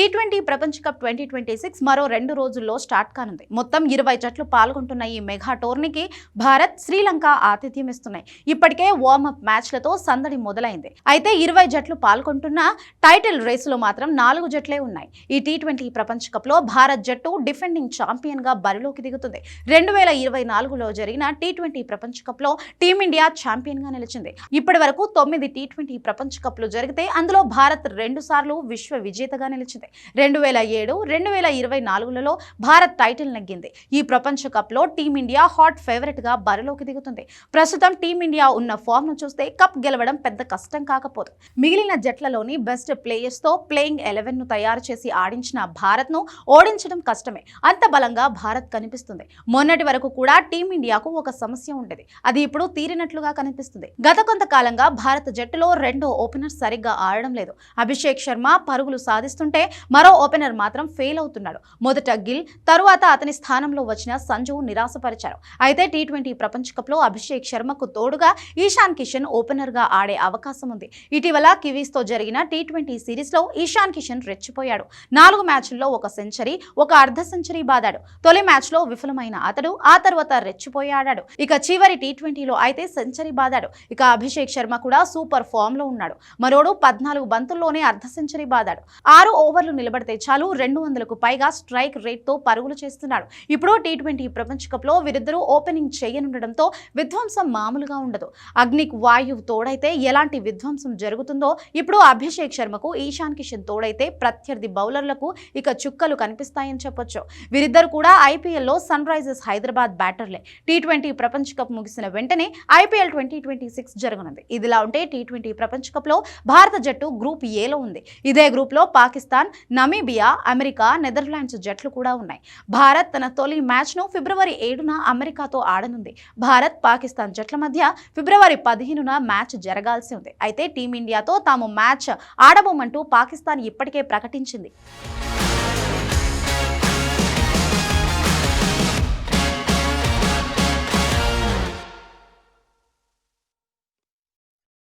Tea twenty ప్రపంచ cup twenty twenty six మరో రెండు రోజుల్లో స్టార్ట్ కానుంది. మొత్తం ఇరవై జట్లు పాల్గొంటున్న ఈ మెగా టోర్నీకి భారత్ శ్రీలంక ఆతిథ్యం ఇస్తున్నాయి ఇప్పటికే వార్మప్ మ్యాచ్లతో సందడి మొదలైంది. అయితే ఇరవై జట్లు పాల్గొంటున్న టైటిల్ రేసులో మాత్రం నాలుగు జట్లే ఉన్నాయి. ఈ టీ ట్వంటీ ప్రపంచ కప్లో భారత్ జట్టు డిఫెండింగ్ ఛాంపియన్గా బరిలోకి దిగుతుంది. రెండు వేల ఇరవై నాలుగులో జరిగిన టీ ట్వంటీ ప్రపంచ కప్లో టీమిండియా ఛాంపియన్గా నిలిచింది. ఇప్పటి వరకు తొమ్మిది టీ ట్వంటీ ప్రపంచ కప్లు జరిగితే అందులో భారత్ రెండు సార్లు విశ్వ విజేతగా నిలిచింది. రెండు వేల ఏడు రెండు వేల ఇరవై నాలుగులలో భారత్ టైటిల్ నెగ్గింది. ఈ ప్రపంచ కప్లో టీమిండియా హాట్ ఫేవరెట్గా బరిలోకి దిగుతుంది. ప్రస్తుతం టీమిండియా ఉన్న ఫామ్ను చూస్తే కప్ గెలవడం పెద్ద కష్టం కాకపోదు. మిగిలిన జట్లలోని బెస్ట్ ప్లేయర్స్తో ప్లేయింగ్ ఎలెవెన్ను తయారు చేసి ఆడించిన భారత్ను ఓడించడం కష్టమే. అంత బలంగా భారత్ కనిపిస్తుంది. మొన్నటి వరకు కూడా టీమిండియాకు ఒక సమస్య ఉండేది. అది ఇప్పుడు తీరినట్లుగా కనిపిస్తుంది. గత కొంతకాలంగా భారత జట్టులో రెండో ఓపెనర్ సరిగ్గా ఆడడం లేదు. అభిషేక్ శర్మ పరుగులు సాధిస్తుంటే మరో ఓపెనర్ మాత్రం ఫెయిల్ అవుతున్నాడు. మొదట గిల్ తరువాత అతని స్థానంలో వచ్చిన సంజు నిరాశపరిచారు. అయితే టీ ట్వంటీ ప్రపంచ కప్లో అభిషేక్ శర్మకు తోడుగా ఈశాన్ కిషన్ ఓపెనర్గా ఆడే అవకాశం ఉంది. ఇటీవల కివీస్తో జరిగిన టీ ట్వంటీ సిరీస్లో ఈశాన్ కిషన్ రెచ్చిపోయాడు. నాలుగు మ్యాచ్ల్లో ఒక సెంచరీ ఒక అర్ధ సెంచరీ బాదాడు. తొలి మ్యాచ్లో విఫలమైన అతడు ఆ తర్వాత రెచ్చిపోయాడాడు. ఇక చివరి టీ ట్వంటీలో అయితే సెంచరీ బాదాడు. ఇక అభిషేక్ శర్మ కూడా సూపర్ ఫామ్లో ఉన్నాడు. మరోడు పద్నాలుగు బంతుల్లోనే అర్ధ సెంచరీ బాదాడు. ఆరు ఓవర్లు నిలబడితే చాలు రెండు వందలకు పైగా స్ట్రైక్ రేట్తో పరుగులు చేస్తున్నాడు. ఇప్పుడు టీ ట్వంటీ ప్రపంచ కప్లో వీరిద్దరూ ఓపెనింగ్ చేయనుండడంతో విధ్వంసం మామూలుగా ఉండదు. అగ్నిక్ వాయువు తోడైతే ఎలాంటి విధ్వంసం జరుగుతుందో ఇప్పుడు అభిషేక్ శర్మకు ఈశాన్ కిషన్ తోడైతే ప్రత్యర్థి బౌలర్లకు ఇక చుక్కలు కనిపిస్తాయని చెప్పొచ్చు. వీరిద్దరు కూడా ఐపీఎల్లో సన్ రైజర్స్ హైదరాబాద్ బ్యాటర్లే. టీ ట్వంటీ ప్రపంచ కప్ ముగిసిన వెంటనే ఐపీఎల్ ట్వంటీ ట్వంటీ సిక్స్ జరగనుంది. ఇదిలా ఉంటే టీ ట్వంటీ ప్రపంచ కప్లో భారత జట్టు గ్రూప్ ఏలో ఉంది. ఇదే గ్రూప్లో పాకిస్తాన్ నమీబియా అమెరికా నెదర్లాండ్స్ జట్లు కూడా ఉన్నాయి. భారత్ తన తొలి మ్యాచ్ను ఫిబ్రవరి ఏడున అమెరికాతో ఆడనుంది. భారత్ పాకిస్తాన్ జట్ల మధ్య ఫిబ్రవరి పదిహేనున మ్యాచ్ జరగాల్సి ఉంది. అయితే టీమిండియాతో తాము మ్యాచ్ ఆడబోమంటూ పాకిస్తాన్ ఇప్పటికే ప్రకటించింది.